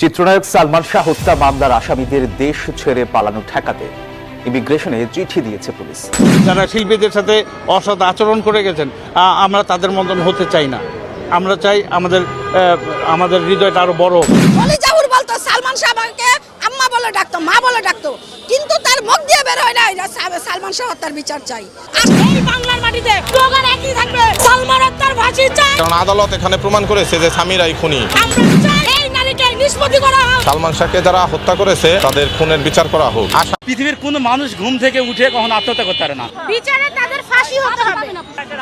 চিত্রনায়ক সালমান শাহ হত্যা মামলার আসামিদের দেশ ছেড়ে পালানো ঠেকাতে ইমিগ্রেশনে চিঠি দিয়েছে পুলিশ। যারা শিল্পীদের সাথে অসৎ আচরণ করে গেছেন আমরা তাদের মতন হতে চাই না। আমরা চাই আমাদের আহ, আমাদের হৃদয়টা আরও বড় জাহুর বলতো সালমান শাহ আমাকে আম্মা বলে ডাকতো মা বলে ডাকতো কিন্তু তার মুখ দিয়ে বের হয় না সালমান শাহ হত্যার বিচার চাই। এই বাংলার মাটিতে একই থাকবে সালমান হত্যার ফাঁসি চাই। কারণ আদালত এখানে প্রমাণ করেছে যে স্বামীরাই খুনি। সালমান শাহকে যারা হত্যা করেছে তাদের খুনের বিচার করা হোক। আশা পৃথিবীর কোন মানুষ ঘুম থেকে উঠে কখন আত্মহত্যা করতে পারে না। বিচারে তাদের ফাঁসি হতে হবে।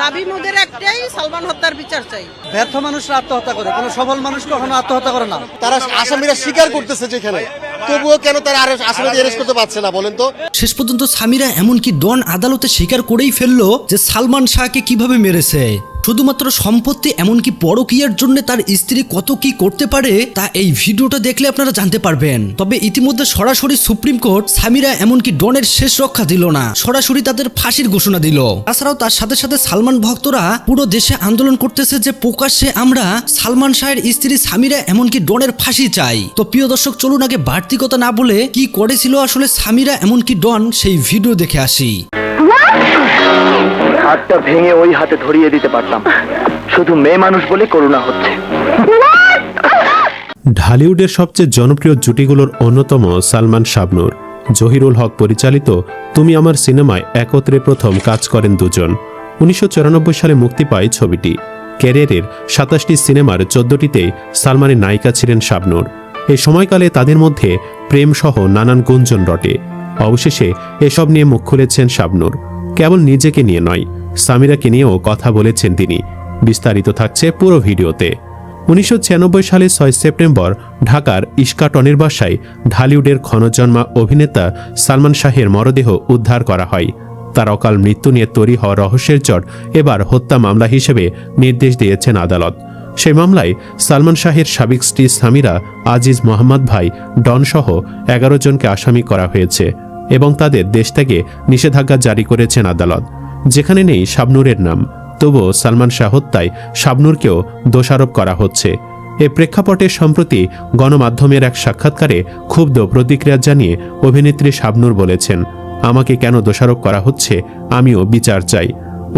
দাবি মোদের একটাই সালমান হত্যার বিচার চাই। ব্যর্থ মানুষরা আত্মহত্যা করে কোনো সফল মানুষ কখনো আত্মহত্যা করে না। তারা আসামিরা স্বীকার করতেছে যেখানে। তবুও কেন তারা আর আসামিদের অ্যারেস্ট করতে পারছে না বলেন তো? শেষ পর্যন্ত সামিরা এমনকি ডন আদালতে স্বীকার করেই ফেলল যে সালমান শাহকে কীভাবে মেরেছে। শুধুমাত্র সম্পত্তি এমনকি পরকীয়ার জন্য তার স্ত্রী কত কি করতে পারে তা এই ভিডিওটা দেখলে আপনারা জানতে পারবেন। তবে ইতিমধ্যে সরাসরি সুপ্রিম কোর্ট সামিরা এমনকি ডনের শেষ রক্ষা দিল না সরাসরি তাদের ফাঁসির ঘোষণা দিল। তাছাড়াও তার সাথে সাথে সালমান ভক্তরা পুরো দেশে আন্দোলন করতেছে যে প্রকাশ্যে আমরা সালমান শাহের স্ত্রী সামিরা এমনকি ডনের ফাঁসি চাই। তো প্রিয় দর্শক চলুন আগে বাড়তি কথা না বলে কি করেছিল আসলে সামিরা এমনকি ডন সেই ভিডিও দেখে আসি। হাতটা ভেঙে ওই হাতে ধরিয়ে দিতে পারতাম শুধু মেয়ে মানুষ বলে করুণা হচ্ছে। ঢালিউডের সবচেয়ে জনপ্রিয় জুটিগুলোর অন্যতম সালমান শাবনুর। জহিরুল হক পরিচালিত তুমি আমার সিনেমায় একত্রে প্রথম কাজ করেন দুজন। উনিশশো চুরানব্বই সালে মুক্তি পায় ছবিটি। ক্যারিয়ারের সাতাশটি সিনেমার চোদ্দটিতে সালমানের নায়িকা ছিলেন শাবনুর। এই সময়কালে তাদের মধ্যে প্রেমসহ নানান গুঞ্জন রটে। অবশেষে এসব নিয়ে মুখ খুলেছেন শাবনুর। কেবল নিজেকে নিয়ে নয়, সামিরাকে নিয়েও কথা বলেছেন তিনি। বিস্তারিত থাকছে পুরো ভিডিওতে। উনিশশো ছিয়ানব্বই সালে ছয় সেপ্টেম্বর ঢাকার ইস্কাটনের বাসায় ঢালিউডের ক্ষণজন্মা অভিনেতা সালমান শাহের মরদেহ উদ্ধার করা হয়। তার অকাল মৃত্যু নিয়ে তৈরি হওয়া রহস্যের জট এবার হত্যা মামলা হিসেবে নির্দেশ দিয়েছেন আদালত। সেই মামলায় সালমান শাহের সাবেক স্ত্রী সামিরা, আজিজ মোহাম্মদ ভাই ডনসহ এগারো জনকে আসামি করা হয়েছে এবং তাদের দেশ থেকে নিষেধাজ্ঞা জারি করেছেন আদালত। যেখানে নেই শাবনুরের নাম। তবুও সালমান শাহ হত্যায় শাবনুরকেও দোষারোপ করা হচ্ছে। এ প্রেক্ষাপটে সম্প্রতি গণমাধ্যমের এক সাক্ষাৎকারে ক্ষুব্ধ প্রতিক্রিয়া জানিয়ে অভিনেত্রী শাবনুর বলেছেন, আমাকে কেন দোষারোপ করা হচ্ছে আমিও বিচার চাই।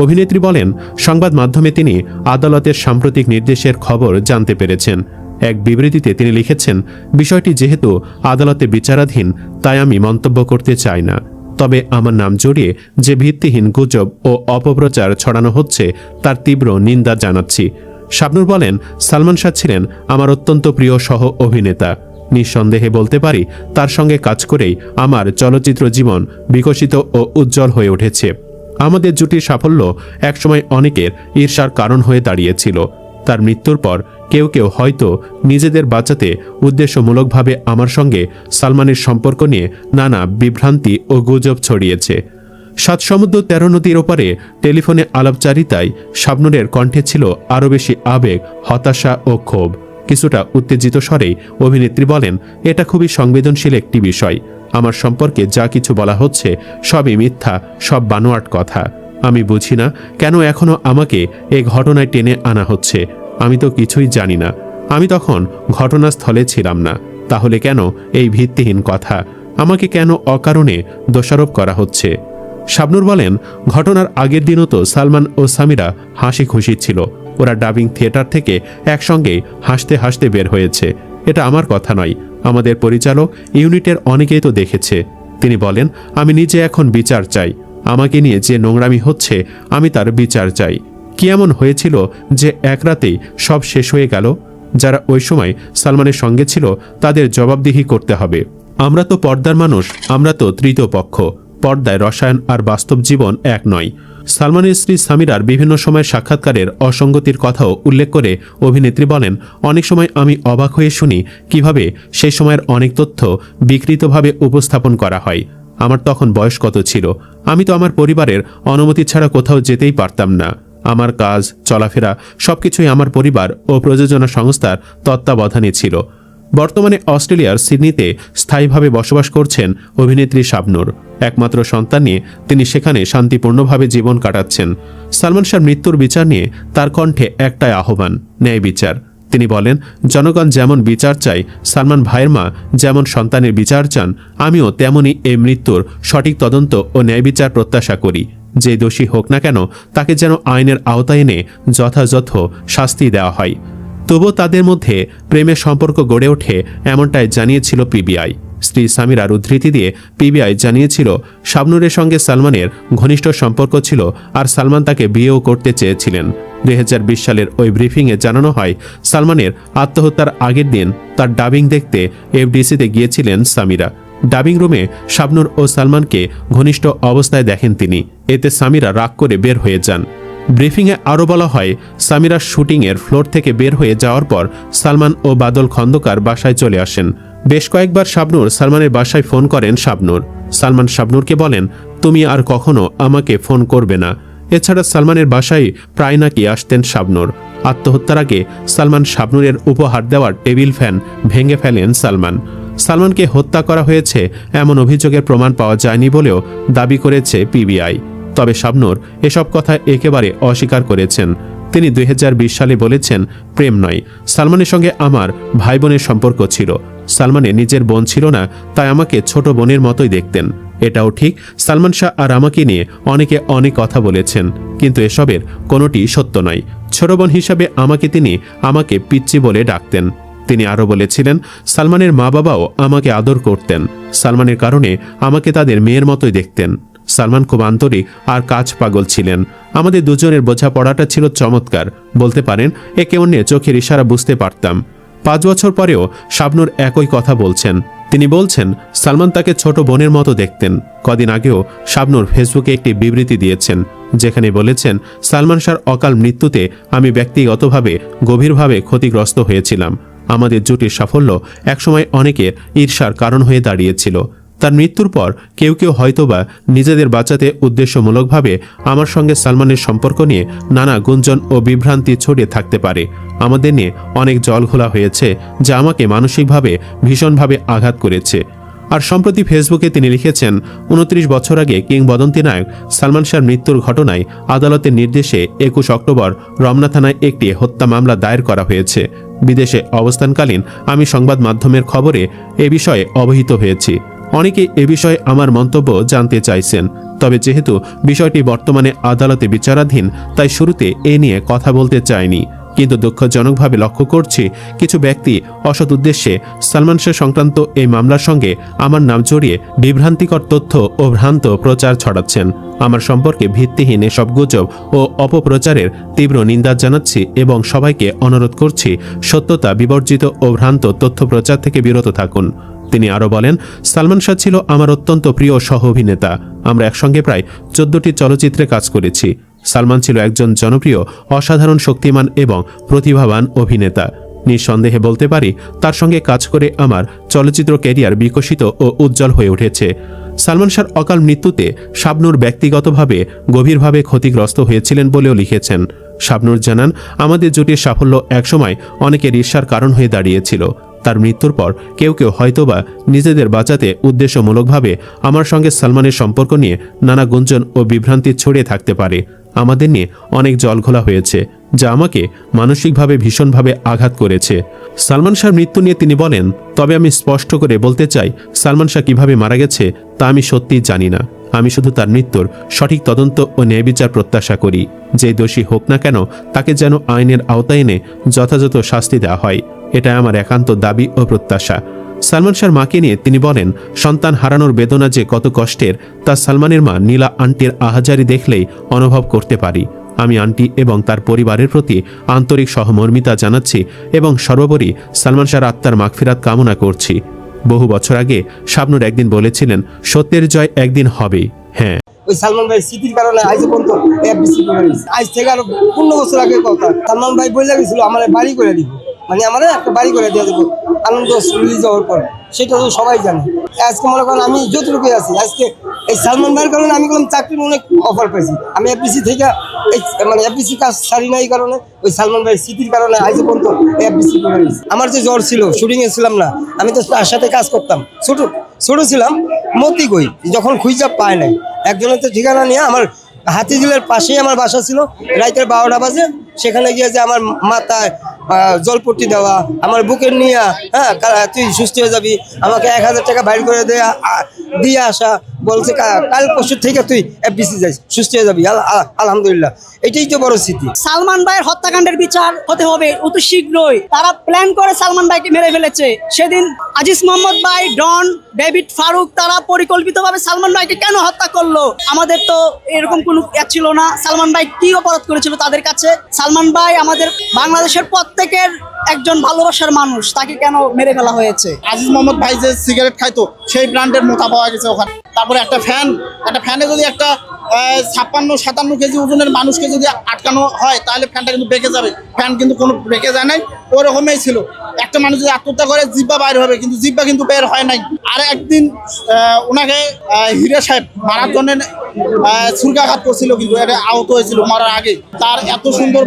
অভিনেত্রী বলেন, সংবাদ মাধ্যমে তিনি আদালতের সাম্প্রতিক নির্দেশের খবর জানতে পেরেছেন। এক বিবৃতিতে তিনি লিখেছেন, বিষয়টি যেহেতু আদালতে বিচারাধীন, তাই আমি মন্তব্য করতে চাই না। তবে আমার নাম জড়িয়ে যে ভিত্তিহীন গুজব ও অপপ্রচার ছড়ানো হচ্ছে, তার তীব্র নিন্দা জানাচ্ছি। শাবনুর বলেন, সালমান শাহ ছিলেন আমার অত্যন্ত প্রিয় সহ অভিনেতা। নিঃসন্দেহে বলতে পারি, তার সঙ্গে কাজ করেই আমার চলচ্চিত্র জীবন বিকশিত ও উজ্জ্বল হয়ে উঠেছে। আমাদের জুটির সাফল্য একসময় অনেকের ঈর্ষার কারণ হয়ে দাঁড়িয়েছিল। তার মৃত্যুর পর কেউ কেউ হয়তো নিজেদের বাঁচাতে উদ্দেশ্যমূলকভাবে আমার সঙ্গে সালমানের সম্পর্ক নিয়ে নানা বিভ্রান্তি ও গুজব ছড়িয়েছে। সাত সমুদ্র তেরো নদীর ওপারে টেলিফোনে আলাপচারিতায় শাবনুরের কণ্ঠে ছিল আরও বেশি আবেগ, হতাশা ও ক্ষোভ। কিছুটা উত্তেজিত স্বরেই অভিনেত্রী বলেন, এটা খুবই সংবেদনশীল একটি বিষয়। আমার সম্পর্কে যা কিছু বলা হচ্ছে সবই মিথ্যা, সব বানোয়াট কথা। আমি বুঝি না কেন এখনও আমাকে এই ঘটনায় টেনে আনা হচ্ছে। আমি তো কিছুই জানি না। আমি তখন ঘটনাস্থলে ছিলাম না। তাহলে কেন এই ভিত্তিহীন কথা? আমাকে কেন অকারণে দোষারোপ করা হচ্ছে? শাবনুর বলেন, ঘটনার আগের দিনও তো সালমান ও সামিরা হাসি খুশি ছিল। ওরা ডাবিং থিয়েটার থেকে একসঙ্গে হাসতে হাসতে বের হয়েছে। এটা আমার কথা নয়। আমাদের পরিচালক ইউনিটের অনেকেই তো দেখেছে। তিনি বলেন, আমি নিজে এখন বিচার চাই। আমাকে নিয়ে যে নোংরামি হচ্ছে, আমি তার বিচার চাই। কি এমন হয়েছিল যে এক রাতেই সব শেষ হয়ে গেল? যারা ওই সময় সালমানের সঙ্গে ছিল, তাদের জবাবদিহি করতে হবে। আমরা তো পর্দার মানুষ, আমরা তো তৃতীয় পক্ষ। পর্দায় রসায়ন আর বাস্তব জীবন এক নয়। সালমানের স্ত্রী সামিরার বিভিন্ন সময় সাক্ষাৎকারের অসঙ্গতির কথাও উল্লেখ করে অভিনেত্রী বলেন, অনেক সময় আমি অবাক হয়ে শুনি কীভাবে সেই সময়ের অনেক তথ্য বিকৃতভাবে উপস্থাপন করা হয়। আমার তখন বয়স কত ছিল? আমি তো আমার পরিবারের অনুমতি ছাড়া কোথাও যেতেই পারতাম না। আমার কাজ, চলাফেরা, সবকিছুই আমার পরিবার ও প্রযোজনা সংস্থার তত্ত্বাবধানে ছিল। বর্তমানে অস্ট্রেলিয়ার সিডনিতে স্থায়ীভাবে বসবাস করছেন অভিনেত্রী শাবনুর। একমাত্র সন্তান নিয়ে তিনি সেখানে শান্তিপূর্ণভাবে জীবন কাটাচ্ছেন। সালমান শাহর মৃত্যুর বিচার নিয়ে তার কণ্ঠে একটাই আহ্বান, ন্যায় বিচার। তিনি বলেন, জনগণ যেমন বিচার চাই সালমান ভাইয়ের মা যেমন সন্তানের বিচার চান, আমিও তেমনই এই মৃত্যুর সঠিক তদন্ত ও ন্যায় বিচার প্রত্যাশা করি। যে দোষী হোক না কেন, তাকে যেন আইনের আওতায় এনে যথাযথ শাস্তি দেওয়া হয়। তবুও তাদের মধ্যে প্রেমের সম্পর্ক গড়ে ওঠে এমনটাই জানিয়েছিল পিবিআই স্ত্রী সামিরার উদ্ধৃতি দিয়ে পিবিআই জানিয়েছিল, শাবনুরের সঙ্গে সালমানের ঘনিষ্ঠ সম্পর্ক ছিল আর সালমান তাকে বিয়েও করতে চেয়েছিলেন। দু হাজার বিশ সালের ওই ব্রিফিংয়ে জানানো হয়, সালমানের আত্মহত্যার আগের দিন তার ডাবিং দেখতে এফডিসিতে গিয়েছিলেন সামিরা। ডাবিং রুমে শাবনুর ও সালমানকে ঘনিষ্ঠ অবস্থায় দেখেন তিনি। এতে সামিরা রাগ করে বের হয়ে যান। ব্রিফিংয়ে আরও বলা হয়, সামিরা শুটিংয়ের ফ্লোর থেকে বের হয়ে যাওয়ার পর সালমান ও বাদল খন্দকার বাসায় চলে আসেন। বেশ কয়েকবার শাবনুর সালমানের বাসায় ফোন করেন শাবনুর। সালমান শাবনুরকে বলেন, তুমি আর কখনো আমাকে ফোন করবে না। এছাড়া সালমানের বাসায় প্রায় নাকি আসতেন শাবনুর। আত্মহত্যার আগে সালমান শাবনুরের উপহার দেওয়ার টেবিল ফ্যান ভেঙে ফেলেন সালমান। সালমানকে হত্যা করা হয়েছে এমন অভিযোগের প্রমাণ পাওয়া যায়নি বলেও দাবি করেছে পিবিআই। তবে শাবনুর এসব কথা একেবারে অস্বীকার করেছেন। তিনি দুই হাজার বিশ সালে বলেছেন, প্রেম নয়। সালমানের সঙ্গে আমার ভাই বোনের সম্পর্ক ছিল। সালমানের নিজের বোন ছিল না, তাই আমাকে ছোট বোনের মতোই দেখতেন। এটাও ঠিক, সালমান শাহ আর আমাকে নিয়ে অনেকে অনেক কথা বলেছেন, কিন্তু এসবের কোনোটি সত্য নয়। ছোট বোন হিসাবে আমাকে তিনি আমাকে পিচ্চি বলে ডাকতেন। তিনি আরও বলেছিলেন, সালমানের মা বাবাও আমাকে আদর করতেন। সালমানের কারণে আমাকে তাদের মেয়ের মতোই দেখতেন। সালমান খুব আন্তরিক আর কাজ পাগল ছিলেন। আমাদের দুজনের বোঝাপড়াটা ছিল চমৎকার। বলতে পারেন, একে অন্যে চোখের ইশারা বুঝতে পারতাম। পাঁচ বছর পরেও শাবনুর একই কথা বলছেন। তিনি বলছেন, সালমান তাকে ছোট বোনের মতো দেখতেন। কদিন আগেও শাবনুর ফেসবুকে একটি বিবৃতি দিয়েছেন, যেখানে বলেছেন, সালমান শাহর অকাল মৃত্যুতে আমি ব্যক্তিগতভাবে গভীরভাবে ক্ষতিগ্রস্ত হয়েছিলাম। আমাদের জুটির সাফল্য একসময় অনেকের ঈর্ষার কারণ হয়ে দাঁড়িয়েছিল। তার মৃত্যুর পর কেউ কেউ হয়তোবা নিজেদের বাঁচাতে উদ্দেশ্যমূলকভাবে আমার সঙ্গে সালমানের সম্পর্ক নিয়ে নানা গুঞ্জন ও বিভ্রান্তি ছড়িয়ে থাকতে পারে। আমাদের নিয়ে অনেক জল ঘোলা হয়েছে, যা আমাকে মানসিকভাবে ভীষণভাবে আঘাত করেছে। আর সম্প্রতি ফেসবুকে তিনি লিখেছেন, উনত্রিশ বছর আগে কিংবদন্তি নায়ক সালমান শাহর মৃত্যুর ঘটনায় আদালতের নির্দেশে একুশ অক্টোবর রমনা থানায় একটি হত্যা মামলা দায়ের করা হয়েছে। বিদেশে অবস্থানকালীন আমি সংবাদ মাধ্যমের খবরে এ বিষয়ে অবহিত হয়েছি। অনেকে এ বিষয়ে আমার মন্তব্য জানতে চাইছেন। তবে যেহেতু বিষয়টি বর্তমানে আদালতে বিচারাধীন, তাই শুরুতে এ নিয়ে কথা বলতে চাইনি। কিন্তু দুঃখজনকভাবে লক্ষ্য করছি, কিছু ব্যক্তি অসৎ উদ্দেশ্যে সালমান শাহ সংক্রান্ত এই মামলার সঙ্গে আমার নাম জড়িয়ে বিভ্রান্তিকর তথ্য ও ভ্রান্ত প্রচার ছড়াচ্ছেন। আমার সম্পর্কে ভিত্তিহীন এসব গুজব ও অপপ্রচারের তীব্র নিন্দা জানাচ্ছি এবং সবাইকে অনুরোধ করছি, সত্যতা বিবর্জিত ও ভ্রান্ত তথ্য প্রচার থেকে বিরত থাকুন। তিনি আরও বলেন, সালমান শাহ ছিল আমার অত্যন্ত প্রিয় সহ অভিনেতা। আমরা একসঙ্গে প্রায় চোদ্দটি চলচ্চিত্রে কাজ করেছি। সালমান ছিল একজন জনপ্রিয়, অসাধারণ শক্তিমান এবং প্রতিভাবান অভিনেতা। নিঃসন্দেহে বলতে পারি, তার সঙ্গে কাজ করে আমার চলচ্চিত্র ক্যারিয়ার বিকশিত ও উজ্জ্বল হয়ে উঠেছে। সালমান শাহর অকাল মৃত্যুতে শাবনুর ব্যক্তিগতভাবে গভীরভাবে ক্ষতিগ্রস্ত হয়েছিলেন বলেও লিখেছেন। শাবনুর জানান, আমাদের জুটির সাফল্য একসময় অনেকের ঈর্ষার কারণ হয়ে দাঁড়িয়েছিল। তার মৃত্যুর পর কেউ কেউ হয়তোবা নিজেদের বাঁচাতে উদ্দেশ্যমূলকভাবে আমার সঙ্গে সালমানের সম্পর্ক নিয়ে নানা গুঞ্জন ও বিভ্রান্তি ছড়িয়ে থাকতে পারে। আমাদের নিয়ে অনেক জলঘোলা হয়েছে, যা আমাকে মানসিকভাবে ভীষণভাবে আঘাত করেছে। সালমান শাহর মৃত্যু নিয়ে তিনি বলেন, তবে আমি স্পষ্ট করে বলতে চাই, সালমান শাহ কীভাবে মারা গেছে তা আমি সত্যিই জানি না। আমি শুধু তার মৃত্যুর সঠিক তদন্ত ও ন্যায় বিচার প্রত্যাশা করি। যে দোষী হোক না কেন, তাকে যেন আইনের আওতায় এনে যথাযথ শাস্তি দেওয়া হয়। এটা আমার একান্ত দাবি ও প্রত্যাশা। সালমান শাহর মাকে নিয়ে তিনি বলেন, সন্তান হারানোর বেদনা যে কত কষ্টের, তা সালমানের মা নীলা আন্টির আহাজারি দেখলেই অনুভব করতে পারি। আমি আন্টি এবং তার পরিবারের প্রতি আন্তরিক সহমর্মিতা জানাচ্ছি এবং সর্বোপরি সালমান শাহর আত্মার মাগফিরাত কামনা করছি। বহু বছর আগে শাবনুর একদিন বলেছিলেন, সত্যের জয় একদিন হবে হ্যাঁ। সালমান ভাই স্মৃতির কারণে আজ থেকে আরও পনেরো বছর আগের কথা। সালমান ভাই বলে গেছিল, আমার বাড়ি করে দিব। মানে আমার একটা বাড়ি করে দিয়ে দেবো। আনন্দ রিলিজ হওয়ার পর সেটা তো সবাই জানে। আজকে মনে করেন আমি যতটুকু আছি, আজকে এই সালমান ভাইয়ের কারণে আমি কোনো চাকরির অনেক অফার পাইছি আমি এফবিসি থেকে এই মানে এফবিসি কাজ সারি নাই কারণে, ওই সালমান ভাইয়ের স্মৃতির কারণে আজ পর্যন্ত এফবিসি করে আমার যে জ্বর ছিল শুটিংয়ে ছিলাম না, আমি তো তার সাথে কাজ করতাম। ছোট, ছোটো ছিলাম, মতি কই, যখন খুঁজা পায় নাই। একজনের তো ঠিকানা নিয়ে আমার হাতিঝিলের পাশেই আমার বাসা ছিল, রাইতের বারোটা বাজে, সেখানে গিয়ে যে আমার মাথায় জলপট্টি দেওয়া, আমার বুকের নিয়ে হ্যাঁ তুই সুস্থ হয়ে যাবি, আমাকে এক হাজার টাকা বাইর করে দেয়া দিয়ে আসা। বলছে কাল পরশু থেকে তুই এফবিসি যাইস, সুস্থ হয়ে যাবি। আল- আল- আলহামদুলিল্লাহ। এটাই তো বড় স্মৃতি। সালমান ভাইয়ের হত্যাকাণ্ডের বিচার হতে হবে অতি শীঘ্রই। তারা প্ল্যান করে সালমান ভাইকে মেরে ফেলেছে। সেদিন আজিজ মোহাম্মদ ভাই, ডন, ডেভিড ফারুক, তারা পরিকল্পিতভাবে সালমান ভাইকে কেন হত্যা করল? আমাদের তো এরকম কোনো ইয়ে ছিল না। সালমান ভাই কি অপরাধ করেছিল তাদের কাছে? সালমান ভাই আমাদের বাংলাদেশের প্রত্যেকের একজন ভালোবাসার মানুষ, তাকে কেন মেরে ফেলা হয়েছে? আজিজ মোহাম্মদ ভাই যে সিগারেট খাইতো, সেই ব্র্যান্ডের মোটা পাওয়া গেছে ওখানে। তারপরে একটা ফ্যান একটা ফ্যানে যদি একটা ছাপ্পান্ন, সাতান্ন কেজি ওজনের মানুষকে যদি আটকানো হয়, তাহলে ফ্যানটা কিন্তু বেঁকে যাবে। ফ্যান কিন্তু কোনো বেঁকে যায় নাই, ওরকমই ছিল। একটা মানুষ যদি আত্মহত্যা করে, জিব্বা বাইর হবে, কিন্তু জিব্বা কিন্তু বের হয় নাই। আর একদিন ওনাকে হিরে সাহেব মারার জন্য ছুরকাঘাত করছিল কিন্তু, এটা আহত হয়েছিল মারার আগে। তার এত সুন্দর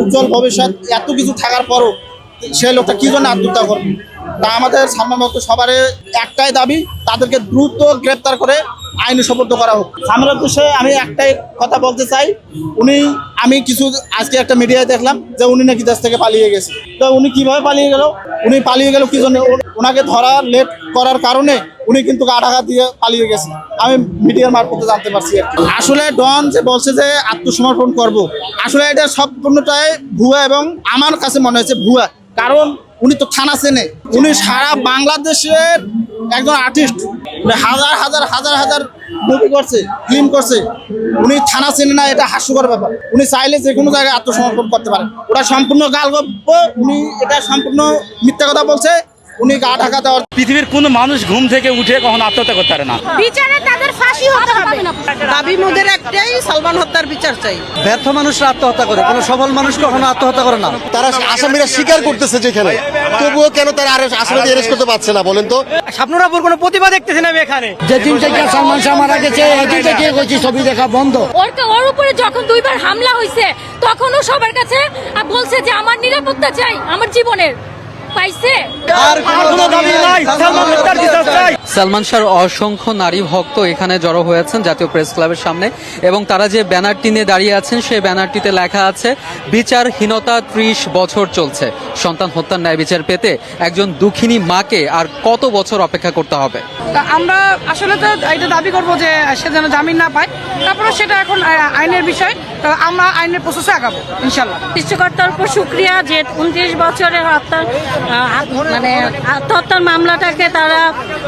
উজ্জ্বল ভবিষ্যৎ, এত কিছু থাকার পরও সে লোকটা কী জন্য আত্মহত্যা করবে তা আমাদের সামনামত সবার একটাই দাবি, তাদেরকে দ্রুত গ্রেপ্তার করে আইনি সপর্দ করা হোক। সামনের উদ্দেশ্যে আমি একটাই কথা বলতে চাই। উনি, আমি কিছু আজকে একটা মিডিয়ায় দেখলাম যে উনি নাকি দেশ থেকে পালিয়ে গেছে। তো উনি কীভাবে পালিয়ে গেল? উনি পালিয়ে গেল কি জন্য? ওনাকে ধরা লেট করার কারণে উনি কিন্তু ঢাকা দিয়ে পালিয়ে গেছে। আমি মিডিয়ার মারফতে জানতে পারছি আসলে ডন যে বলছে যে আত্মসমর্পণ করব, আসলে এটা সম্পূর্ণটাই ভুয়া এবং আমার কাছে মনে হয়েছে ভুয়া। কারণ উনি তো থানা চেনে। উনি সারা বাংলাদেশের একজন আর্টিস্ট হাজার হাজার হাজার হাজার মুভি করছে ফিল্ম করছে। উনি থানা চেনে না এটা হাস্যকর ব্যাপার। উনি চাইলে যে কোনো জায়গায় আত্মসমর্পণ করতে পারে ওটা সম্পূর্ণ গাল গল্প উনি এটা সম্পূর্ণ মিথ্যা কথা বলছে। উনি গা ঢাকা দেওয়ার পৃথিবীর কোনো মানুষ ঘুম থেকে উঠে কখনো আত্মহত্যা করতে পারে না। বিচারে হতে হবে। দাবি মোদের একটাই সালমান হত্যার বিচার চাই। ব্যর্থ মানুষরা আত্মহত্যা করে কোনো সফল মানুষ কখনো আত্মহত্যা করে না। তারা আসামিরা স্বীকার করতেছে যেখানে। তবুও কেন তারা আরও আসামিদের অ্যারেস্ট করতে পারছে না বলেন তো? স্বপ্নরাপুর কোনো প্রতিভা দেখতেছি না আমি এখানে। যেদিন থেকে সালমান শাহ মারা গেছে এদিন থেকে করছি ছবি দেখা বন্ধ। ওর ওর উপরে যখন দুইবার হামলা হয়েছে তখনও সবার কাছে বলছে যে আমার নিরাপত্তা চাই আমার জীবনের। পাইছে? সালমান শাহর অসংখ্য নারী ভক্ত এখানে জড়ো হয়েছেন জাতীয় প্রেস ক্লাবের সামনে এবং তারা যে ব্যানারটি নিয়ে দাঁড়িয়ে আছেন, সেই ব্যানারটিতে লেখা আছে, বিচারহীনতা ত্রিশ বছর চলছে। সন্তান হত্যার ন্যায় বিচার পেতে একজন দুঃখিনী মাকে আর কত বছর অপেক্ষা করতে হবে? আমরা আসলে তো এটা দাবি করব যে সে যেন জামিন না পায়। তারপরে সেটা এখন আইনের বিষয়, তো আমরা আইনের প্রসেসে আগাবো ইনশাল্লাহ সৃষ্টিকর্তার উপর শুক্রিয়া যে উনত্রিশ বছরের হত্যার মানে আত্মহত্যার মামলাটাকে তারা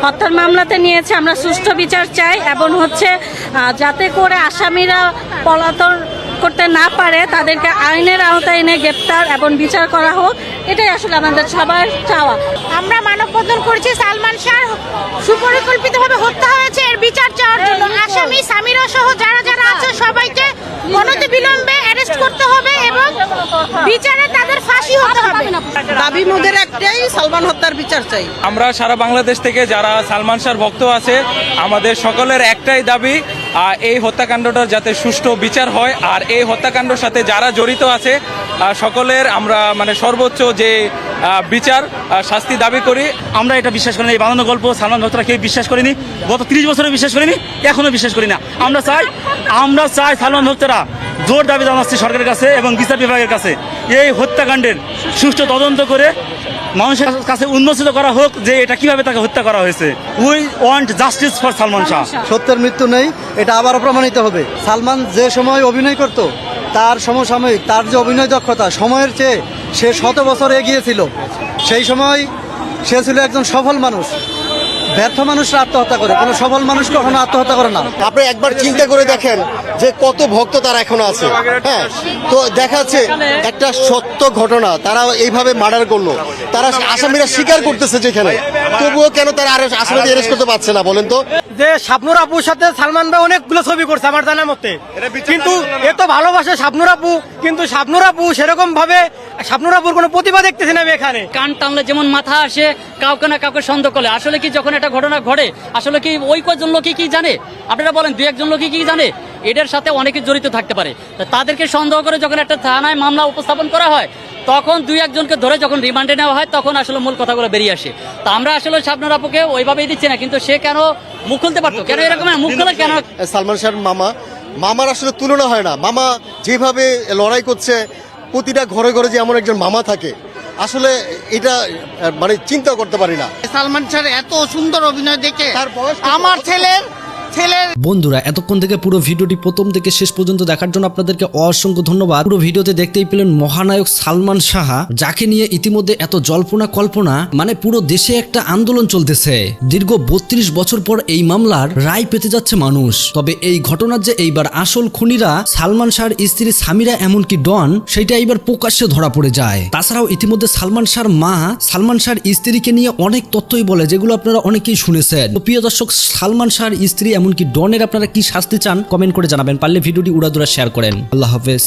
হত্যার মামলাতে নিয়েছে, আমরা সুষ্ঠু বিচার চাই এবং হচ্ছে যাতে করে আসামিরা পলাতন করতে না পারে তাদেরকে আইনের আওতায় এনে গ্রেপ্তার এবং বিচার করা হোক এটাই আসলে আমাদের সবার চাওয়া। আমরা মানব মানববন্ধন করেছি সালমান শাহ সুপরিকল্পিতভাবে হত্যা হয়েছে এর বিচার চাওয়ার জন্য। আসামি সামিরা সহ যারা যারা আছে সবাইকে অনতি বিলম্বে অ্যারেস্ট করতে হবে এবং বিচারে তাদের ফাঁসি হতে হবে। দাবি মোদের একটাই সালমান হত্যার বিচার চাই। আমরা সারা বাংলাদেশ থেকে যারা সালমান শাহর ভক্ত আছে আমাদের সকলের একটাই দাবি এই হত্যাকাণ্ডটা যাতে সুষ্ঠু বিচার হয়, আর এই হত্যাকাণ্ডের সাথে যারা জড়িত আছে সকলের আমরা মানে সর্বোচ্চ যে বিচার শাস্তি দাবি করি। আমরা এটা বিশ্বাস করি না এই বানানো গল্প সালমান ভক্তরা কেউ বিশ্বাস করিনি, গত ত্রিশ বছরে বিশ্বাস করিনি, এখনও বিশ্বাস করি না। আমরা চাই আমরা চাই সালমান ভক্তরা জোর দাবি জানাচ্ছি সরকারের কাছে এবং বিচার বিভাগের কাছে। এই হত্যাকাণ্ডের সুষ্ঠু তদন্ত করে মানুষের কাছে উন্মোচিত করা হোক যে এটা কীভাবে তাকে হত্যা করা হয়েছে। We want justice for Salman Shah সত্যের মৃত্যু নেই এটা আবারও প্রমাণিত হবে। সালমান যে সময় অভিনয় করত তার সমসাময়িক তার যে অভিনয় দক্ষতা সময়ের চেয়ে সে শত বছর এগিয়েছিল সেই সময় সে ছিল একজন সফল মানুষ। ব্যর্থ মানুষরা আত্মহত্যা করে। কোনো সফল মানুষ কখনো আত্মহত্যা করে না। আপনি একবার চিন্তা করে দেখেন যে কত ভক্ত তারা এখন আছে। হ্যাঁ তো দেখা যাচ্ছে একটা সত্য ঘটনা, তারা এইভাবে মার্ডার করল। তারা আসামিরা স্বীকার করতেছে যেখানে। তবুও কেন তারা আরও আসামিদের অ্যারেস্ট করতে পারছে না, বলেন তো? যে স্বপ্নুর আপুর সাথে সালমান ভাই অনেকগুলো ছবি করছে আমার জানার মতে। কিন্তু এ তো ভালোবাসে স্বপ্নুর আপু কিন্তু স্বপ্নুর আপু সেরকম ভাবে স্বপ্নুর আপুর কোনো প্রতিভা দেখতেছি না আমি এখানে। কান টানলে যেমন মাথা আসে কাউকে না কাউকে সন্দেহ করলে। আসলে কি যখন একটা ঘটনা ঘটে আসলে কি ওই কজন লোকই কি জানে? আপনারা বলেন দু একজন লোকই কি জানে? এটার সাথে অনেকে জড়িত থাকতে পারে। তা তাদেরকে সন্দেহ করে যখন একটা থানায় মামলা উপস্থাপন করা হয় তখন দুই একজনকে ধরে যখন রিমান্ডে নেওয়া হয় তখন আসলে মূল কথাগুলো বেরিয়ে আসে। তা আমরা আসলে শাবনুর আপুকে ওইভাবেই দিচ্ছি না কিন্তু সে কেন মুখ খুলতে পারতো? কেন এরকম মুখ খুলে কেন? সালমান শাহর মামা মামার আসলে তুলনা হয় না। মামা যেভাবে লড়াই করছে প্রতিটা ঘরে ঘরে যে এমন একজন মামা থাকে আসলে এটা মানে চিন্তা করতে পারি না। সালমান শাহ এত সুন্দর অভিনয় দেখে তার আমার ছেলের ছেলের বন্ধুরা, এতক্ষণ থেকে পুরো ভিডিওটি প্রথম থেকে শেষ পর্যন্ত দেখার জন্য আপনাদেরকে অসংখ্য ধন্যবাদ। পুরো ভিডিওতে দেখতেই পেলেন মহানায়ক সালমান সাহা, যাকে নিয়ে ইতিমধ্যে এত জল্পনা কল্পনা মানে পুরো দেশে একটা আন্দোলন চলতেছে। দীর্ঘ বত্রিশ বছর পর এই মামলার রায় পেতে যাচ্ছে মানুষ। তবে এই ঘটনার যে এইবার আসল খুনিরা, সালমান শাহর স্ত্রী সামিরা এমনকি ডন, সেটা এইবার প্রকাশ্যে ধরা পড়ে যায়। তাছাড়াও ইতিমধ্যে সালমান শাহর মা, সালমান শাহর স্ত্রীকে নিয়ে অনেক তথ্যই বলে, যেগুলো আপনারা অনেকেই শুনেছেন। প্রিয় দর্শক, সালমান শাহর স্ত্রী এমনকি ডনের আপনারা কি শাস্তি চান কমেন্ট করে জানাবেন। পারলে ভিডিওটি উড়াদুড়া শেয়ার করেন। আল্লাহ হাফেজ।